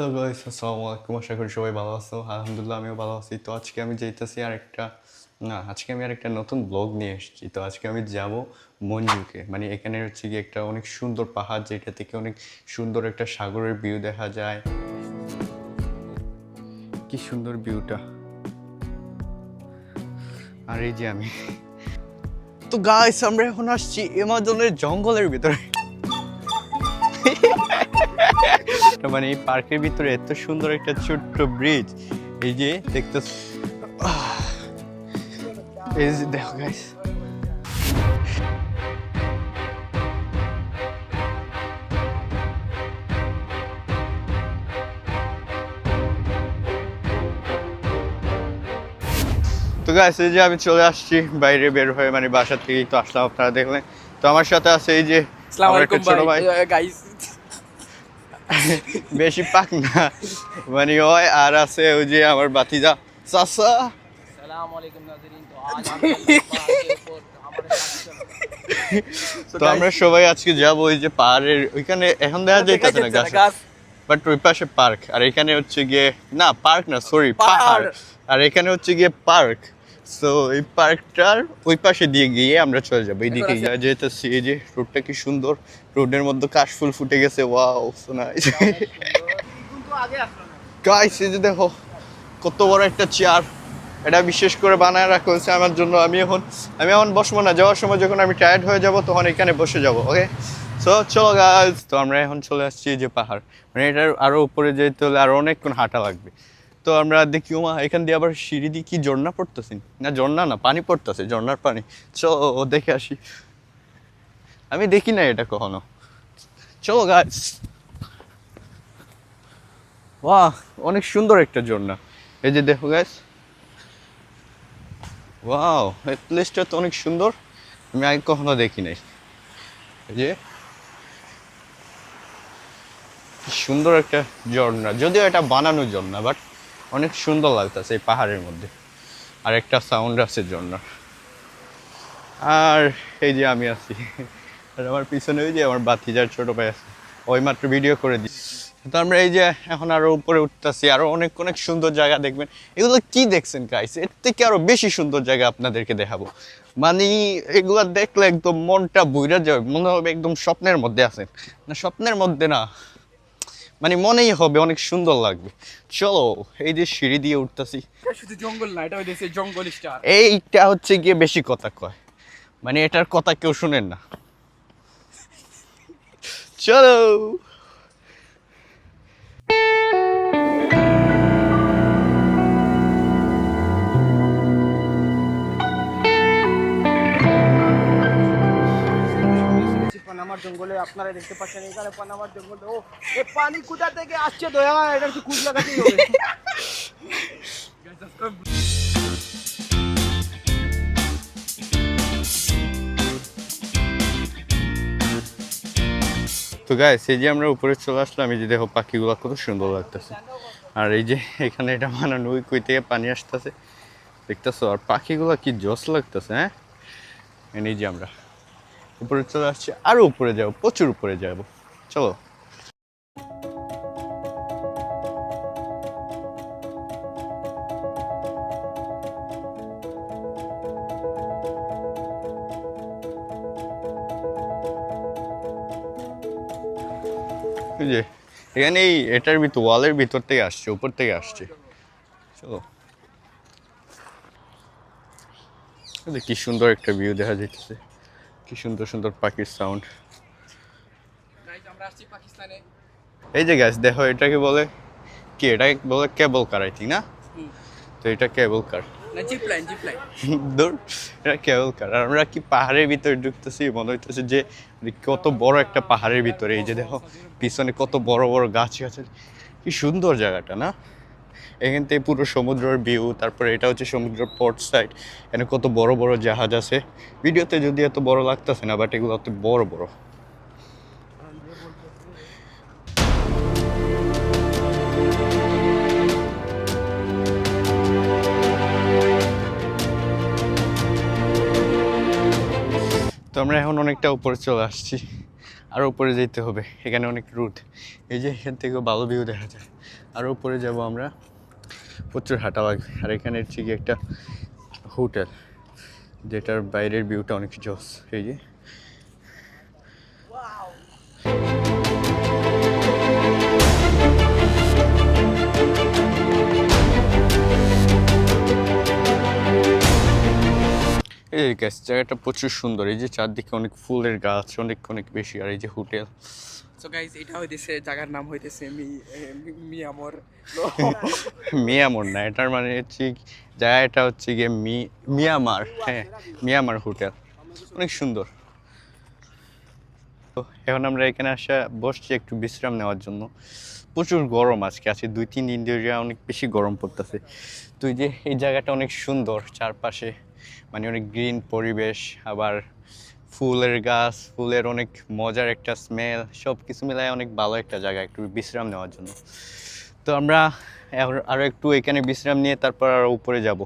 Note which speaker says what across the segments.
Speaker 1: Hello guys, আসসালামু আলাইকুম। আশা করি সবাই ভালো আছো। আলহামদুলিল্লাহ, আমিও ভালো আছি। তো আজকে আমি যেতেছি আর একটা না, আজকে আমি আর একটা নতুন ব্লগ নিয়ে এসেছি। তো আজকে আমি যাব মঞ্জুকে মানে এখানে হচ্ছে কি একটা অনেক সুন্দর পাহাড়, যেটা থেকে অনেক সুন্দর একটা সাগরের ভিউ দেখা যায়। কি সুন্দর ভিউটা আর এই যে আমি তো গাইস, আমরা এখন আসছি এমাজনের জঙ্গলের ভিতরে। মানে এই পার্কের ভিতরে এত সুন্দর একটা ছোট্ট ব্রিজ এই যে দেখতে এই যে দেখো গাইস তো গাইস এই যে আমি চলে আসছি বাইরে বের হয়ে মানে বাসা থেকেই তো আসলাম আপনারা দেখলেন। তো আমার সাথে আছে এই যে একটা ছোট
Speaker 2: ভাই। গাইস
Speaker 1: বেশি পাক না। মানে ওই আর আছে ওই যে আমার বাতিজা চাচা। তো আমরা সবাই আজকে যাব ওই যে পাহাড়ের ওইখানে এখন দেখা যাইতেছে না গাছ বাট ওই পাশে পার্ক আর এখানে হচ্ছে গিয়ে না পার্ক না সরি পাহাড়। আর এখানে হচ্ছে গিয়ে পার্ক সো এই পার্কটার ওই পাশে দিয়ে গিয়ে আমরা চলে যাব। এইদিকে
Speaker 2: গিয়ে
Speaker 1: যেহেতু এই রোডটা কি সুন্দর। রোডের মধ্যে কাশফুল ফুটে গেছে। ওয়াও
Speaker 3: সোনা
Speaker 1: গাইস এই যে দেখো কত বড় একটা চেয়ার এটা বিশেষ করে বানায় রাখা হয়েছে আমার জন্য। আমি এখন আমি এখন বসবো না। যাওয়ার সময় যখন আমি টায়ার্ড হয়ে যাব তখন এখানে বসে যাব ওকে সো চলো গাছ তো আমরা এখন চলে আসছি যে পাহাড়। মানে এটার আরও উপরে যেতে হলে আরও অনেকক্ষণ হাঁটা লাগবে। তো আমরা দেখি ওমা এখান দিয়ে আবার সিঁড়ি দিয়ে কি ঝর্ণা পড়তেছি? না, ঝর্ণা না, পানি পড়তেছে, ঝর্ণার পানি। চলো দেখে আসি। আমি দেখি না এটা কখনো। চলো গাছ বাহ, অনেক সুন্দর একটা ঝর্ণা। এই যে দেখো গাছ ওয়াও এই প্লেসটা তো অনেক সুন্দর। আমি আগে কখনো দেখি নাই। এই যে। সুন্দর একটা ঝর্ণা। যদিও এটা বানানো ঝর্ণা বাট অনেক সুন্দর লাগতেছে এই পাহাড়ের মধ্যে। আর একটা সাউন্ড আছে ঝর্ণার আর এই যে আমি আছি। আর আমার পিছনে ওই যে আমার বাতিজার ছোট ভাই আছে। ওই মাত্র ভিডিও করে দিচ্ছি তো আমরা এই যে এখন আরও উপরে উঠতেছি, আরও অনেক অনেক সুন্দর জায়গা দেখবেন। এগুলো কি দেখছেন গাইস এর থেকে আরও বেশি সুন্দর জায়গা আপনাদেরকে দেখাবো। মানে এগুলো দেখলে একদম মনটা বইরা যাবে মনে হবে একদম স্বপ্নের মধ্যে আছেন। না, স্বপ্নের মধ্যে না। মানে মনেই হবে অনেক সুন্দর লাগবে। চলো এই যে সিঁড়ি দিয়ে উঠতেছি।
Speaker 2: শুধু জঙ্গল না এটা হচ্ছে জঙ্গল স্টার।
Speaker 1: এইটা হচ্ছে গিয়ে বেশি কথা কয়। মানে এটার কথা কেউ শুনেন না। চলো।
Speaker 2: জঙ্গলে আপনারা দেখতে পাচ্ছেন, এখানে পানামার জঙ্গলে ও এই পানি কোথা থেকে আসছে দয়া এটা একটু কুচ লাগাতেই হবে।
Speaker 1: তো গাইস এই যে আমরা উপরে চলে আসলাম, এই যে দেখো পাখিগুলো কত সুন্দর লাগতেছে। আর এই যে এখানে এটা বানানো ওই কই থেকে পানি আসতেছে। দেখতেছো, আর পাখিগুলো কি জস লাগতেছে হ্যাঁ? এই যে আমরা। উপরে চলে আসছি, আরও উপরে যাব, প্রচুর উপরে যাব। চলো। যে, এখানে এই এটার ভিতর ওয়ালের ভিতর থেকে আসছে, উপর থেকে আসছে। চলো। কি সুন্দর একটা ভিউ দেখা যাইতেছে। কি সুন্দর সুন্দর পাখির সাউন্ড এই যে গ্যাস দেখো এটাকে বলে কি? এটাকে বলে কেবল কার আই না? তো এটা কেবল কার দূর এটা কেবল কার আর আমরা কি পাহাড়ের ভিতরে ঢুকতেছি মনে হইতেছে যে কত বড় একটা পাহাড়ের ভিতরে। এই যে দেখো পিছনে কত বড় বড় গাছ আছে কি সুন্দর জায়গাটা না? এখান থেকে পুরো সমুদ্রের ভিউ তারপরে এটা হচ্ছে সমুদ্রের পোর্ট সাইড এখানে কত বড় বড় জাহাজ আছে। ভিডিওতে যদি এত বড় লাগতেছে না বাট এগুলো অত বড় বড়। তো আমরা এখন অনেকটা উপরে চলে আসছি। আরও উপরে যেতে হবে, এখানে অনেক রুট এই যে এখান থেকেও ভালো ভিউ দেখা যায়। আরও উপরে যাব আমরা। প্রচুর হাঁটা লাগবে। আর এখানে হচ্ছে কি একটা হোটেল, যেটার বাইরের ভিউটা অনেক জস এই যে এই গ্যাস জায়গাটা প্রচুর সুন্দর। এই যে চারদিকে অনেক ফুলের গাছ অনেক অনেক বেশি আর এই যে হোটেল।
Speaker 3: সো গাইস এটা হইতেছে জায়গার নাম হইতেছে মি মিয়ামর।
Speaker 1: মিয়ামর না এটার মানে হচ্ছে জায়গাটা হচ্ছে গিয়ে মি মিয়ামার হ্যাঁ মিয়ামার হোটেল। অনেক সুন্দর। তো এখন আমরা এখানে আসা বসছি একটু বিশ্রাম নেওয়ার জন্য। প্রচুর গরম আজকে আছে দুই তিন দিন ধরে অনেক বেশি গরম পড়তেছে। তো এই যে এই জায়গাটা অনেক সুন্দর চারপাশে। মানে অনেক গ্রিন পরিবেশ, আবার ফুলের গাছ, ফুলের অনেক মজার একটা স্মেল সব কিছু মিলায় অনেক ভালো একটা জায়গা, একটু বিশ্রাম নেওয়ার জন্য। তো আমরা আরও আরও একটু এখানে বিশ্রাম নিয়ে তারপর আরও উপরে যাব।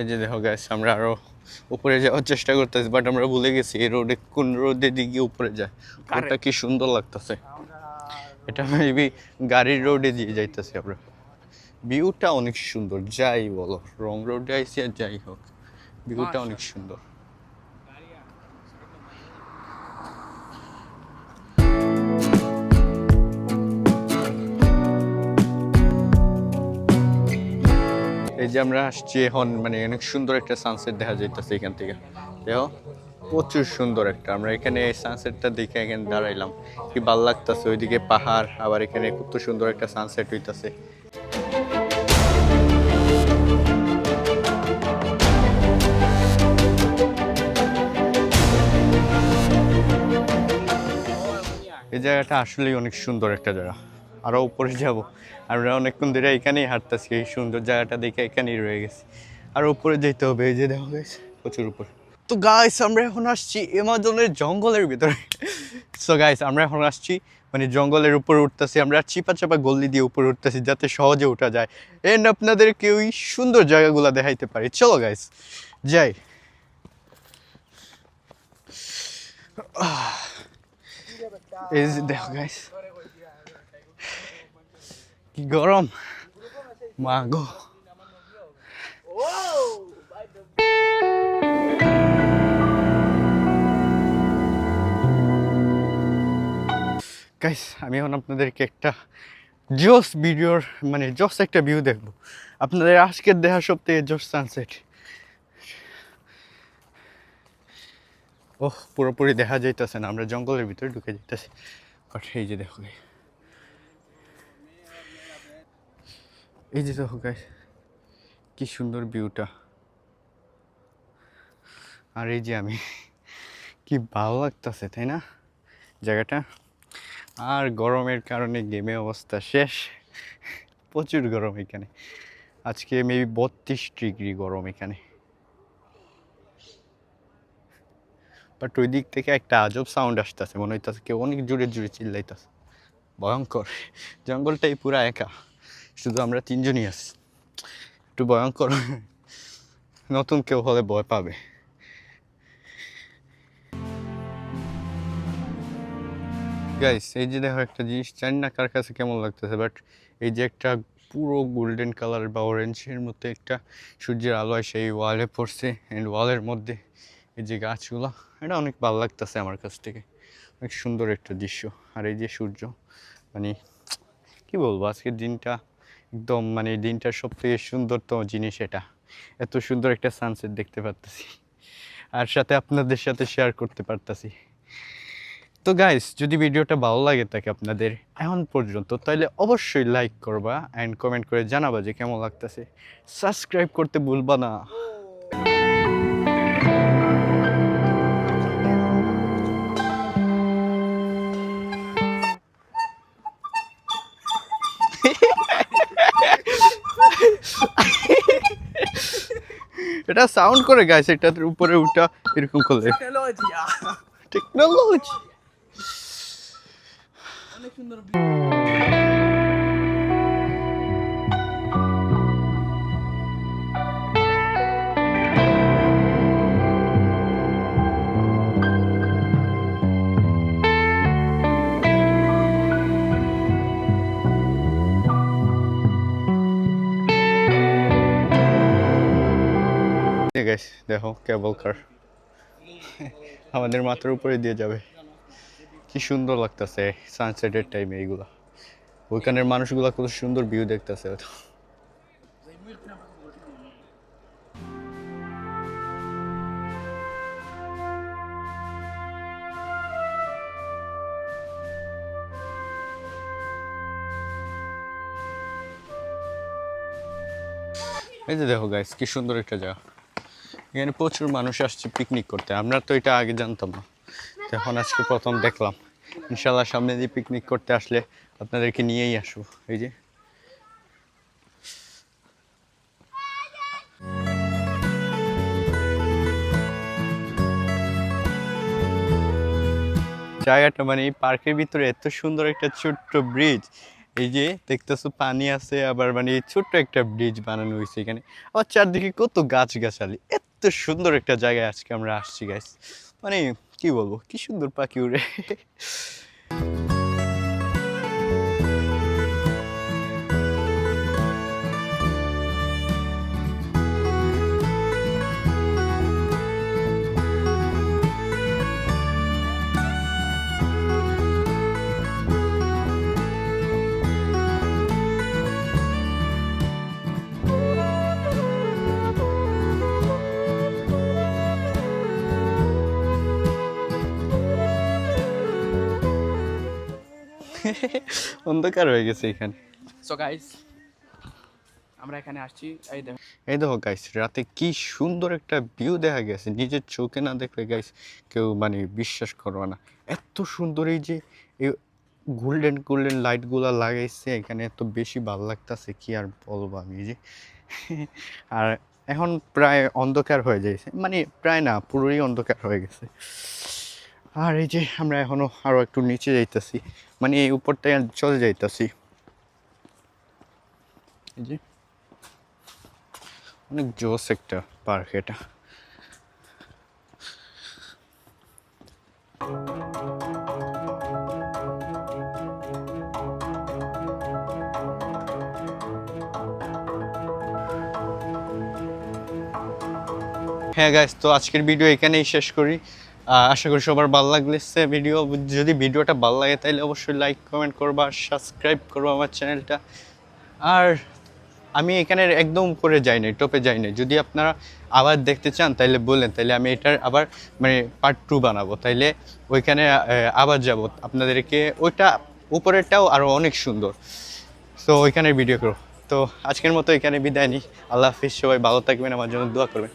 Speaker 1: এই যে দেখো গ্যাস আমরা আরও উপরে যাওয়ার চেষ্টা করতেছি বাট আমরা ভুলে গেছি এই রোডে কোন রোডে দিকে উপরে যায়। রোডটা কি সুন্দর লাগতেছে। এটা মেবি গাড়ির রোডে দিয়ে যাইতেছি আমরা। ভিউটা অনেক সুন্দর যাই বলো রং রোডে আইসি আর যাই হোক ভিউটা অনেক সুন্দর। এই যে আমরা আসছি এখন মানে অনেক সুন্দর একটা সানসেট দেখা যাইতেছে এখান থেকে। দেখো, প্রচুর সুন্দর একটা। আমরা এখানে সানসেটটা দেখে এখানে দাঁড়াইলাম। কি ভালো লাগতেছে, ওইদিকে পাহাড়, আবার এখানে কত সুন্দর একটা সানসেট হইতাছে। এই জায়গাটা আসলেই অনেক সুন্দর একটা জায়গা। আরও উপরে যাব। আমরা অনেকক্ষণ ধরে এখানেই হাঁটতেছি, এই সুন্দর জায়গাটা দেখে এখানেই রয়ে গেছি। আর উপরে যেতে হবে, এই যে দেখো গাইস প্রচুর উপর। তো গাইস আমরা এখন আসছি এমাজনের জঙ্গলের ভিতরে। সো গাইস আমরা এখন আসছি মানে জঙ্গলের উপরে উঠতেছি, আমরা চিপা চাপা গল্লি দিয়ে উপরে উঠতেছি যাতে সহজে ওঠা যায়। এন্ড আপনাদেরকে ওই সুন্দর জায়গাগুলো দেখাইতে পারি। চলো গাইস যাই। এই দেখো গাইস কি গরম? মা গো গাইস আমি এখন আপনাদেরকে একটা জোস ভিডিওর মানে জোস একটা ভিউ দেখব। আপনাদের আজকের দেখা সব থেকে জোস সানসেট ওহ, পুরোপুরি দেখা যাইতেছে না, আমরা জঙ্গলের ভিতরে ঢুকে যাইতেছি। বাট এই যে দেখো। এই যে দেখো গাইস কি সুন্দর ভিউটা আর এই যে আমি, কি ভালো লাগতেছে, তাই না? জায়গাটা। আর গরমের কারণে গেমে অবস্থা শেষ। প্রচুর গরম এখানে। আজকে মেবি বত্রিশ ডিগ্রি গরম এখানে। বাট ওই দিক থেকে একটা আজব সাউন্ড আসতেছে, মনে হইতেছে কেউ অনেক জোরে জোরে চিল্লাইতেছে। ভয়ঙ্কর। জঙ্গলটাই পুরা একা। শুধু আমরা তিনজনই আছি। একটু ভয়ঙ্কর। নতুন কেউ হলে ভয় পাবে। গাইস এই যে দেখো একটা জিনিস, জানি না কার কাছে কেমন লাগতেছে বাট এই যে একটা পুরো গোল্ডেন কালার বা অরেঞ্জের মধ্যে একটা সূর্যের আলো আলোয় সেই ওয়ালে পড়ছে অ্যান্ড ওয়ালের মধ্যে এই যে গাছগুলো, এটা অনেক ভালো লাগতেছে আমার কাছ থেকে। অনেক সুন্দর একটা দৃশ্য। আর এই যে সূর্য মানে কি বলব, আজকের দিনটা একদম মানে দিনটার সব থেকে সুন্দরতম জিনিস এটা। এত সুন্দর একটা সানসেট দেখতে পারতেছি। আর সাথে আপনাদের সাথে শেয়ার করতে পারতেছি। তো গাইস যদি ভিডিওটা ভালো লাগে থাকে আপনাদের এখন পর্যন্ত, তাহলে অবশ্যই লাইক করবা অ্যান্ড কমেন্ট করে জানাবা যে কেমন লাগতেছে। সাবস্ক্রাইব করতে ভুলবা না। এটা সাউন্ড করে গাইছে এটার উপরে উঠা এরকম করলে।
Speaker 3: টেকনোলজি
Speaker 1: অনেক
Speaker 3: সুন্দর
Speaker 1: ঠিক দেখো, কেবল কার। আমাদের মাথার উপরে দিয়ে যাবে। কি সুন্দর লাগতেছে সানসেটের টাইমে এইগুলা। ওইখানের মানুষগুলা কত সুন্দর ভিউ দেখতেছে। এই যে দেখো গাইস কি সুন্দর একটা জায়গা। এখানে প্রচুর মানুষ আসছে পিকনিক করতে। আমরা তো এটা আগে জানতাম না। তো এখন আজকে প্রথম দেখলাম। ইনশাল্লাহ সামনে দিয়ে পিকনিক করতে আসলে আপনাদেরকে নিয়েই আসব। এই যে। জায়গাটা মানে পার্কের ভিতরে এত সুন্দর একটা ছোট্ট ব্রিজ এই যে দেখতেছো পানি আছে, আবার মানে ছোট্ট একটা ব্রিজ বানানো হয়েছে এখানে। আবার চারদিকে কত গাছ গাছালি এত সুন্দর একটা জায়গায় আজকে আমরা আসছি গাছ মানে কি বলব, কি সুন্দর পাখি উড়ে অন্ধকার হয়ে গেছে এখানে।
Speaker 3: সো গাইস আমরা এখানে আসছি। এই দেখো।
Speaker 1: এই দেখো গাইস রাতে কি সুন্দর একটা ভিউ দেখা গেছে। নিজের চোখে না দেখলে গাইস কেউ মানে বিশ্বাস করবে না। এত সুন্দর এই যে এই গোল্ডেন গোল্ডেন লাইটগুলো লাগাইছে এখানে এত বেশি ভালো লাগতেছে কি আর বলব আমি যে। আর এখন প্রায় অন্ধকার হয়ে যাইছে। মানে প্রায় না পুরোই অন্ধকার হয়ে গেছে। আর এই যে আমরা এখনও আরও একটু নিচে যাইতেছি। মানে এই উপরটায় চলে যাইতেছি। এই যে। অনেক জোস একটা পার্ক এটা। হ্যাঁ গাইস তো আজকের ভিডিও এখানেই শেষ করি। আশা করি সবার ভালো লাগলেছে ভিডিও যদি ভিডিওটা ভালো লাগে, তাহলে অবশ্যই লাইক কমেন্ট করবা সাবস্ক্রাইব করব আমার চ্যানেলটা আর আমি এখানের একদম উপরে যাই নাই টপে যাই নাই। যদি আপনারা আবার দেখতে চান, তাহলে বলেন। তাহলে আমি এটার আবার মানে পার্ট টু বানাবো। তাইলে ওইখানে আবার যাব। আপনাদেরকে ওইটা উপরেরটাও আরও অনেক সুন্দর। তো ওইখানে ভিডিও করো। তো আজকের মতো এখানে বিদায় নিই। আল্লাহ হাফিজ, সবাই ভালো থাকবেন, আমার জন্য দোয়া করবেন।